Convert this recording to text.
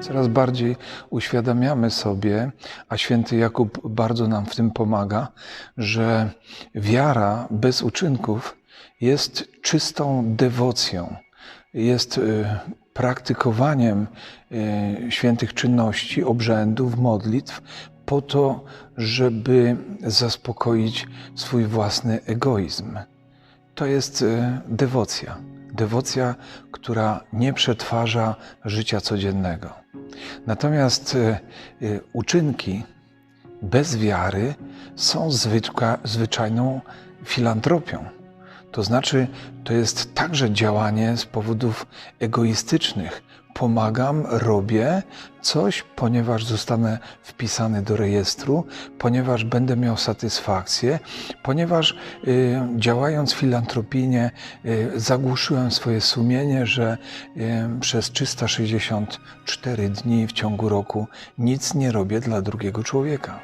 Coraz bardziej uświadamiamy sobie, a święty Jakub bardzo nam w tym pomaga, że wiara bez uczynków jest czystą dewocją, jest y, praktykowaniem y, świętych czynności, obrzędów, modlitw po to, żeby zaspokoić swój własny egoizm. To jest y, dewocja. Dewocja, która nie przetwarza życia codziennego. Natomiast y, y, uczynki bez wiary są zwyczajną filantropią. To znaczy, to jest także działanie z powodów egoistycznych. Pomagam, robię coś, ponieważ zostanę wpisany do rejestru, ponieważ będę miał satysfakcję, ponieważ y, działając filantropijnie y, zagłuszyłem swoje sumienie, że y, przez 364 dni w ciągu roku nic nie robię dla drugiego człowieka.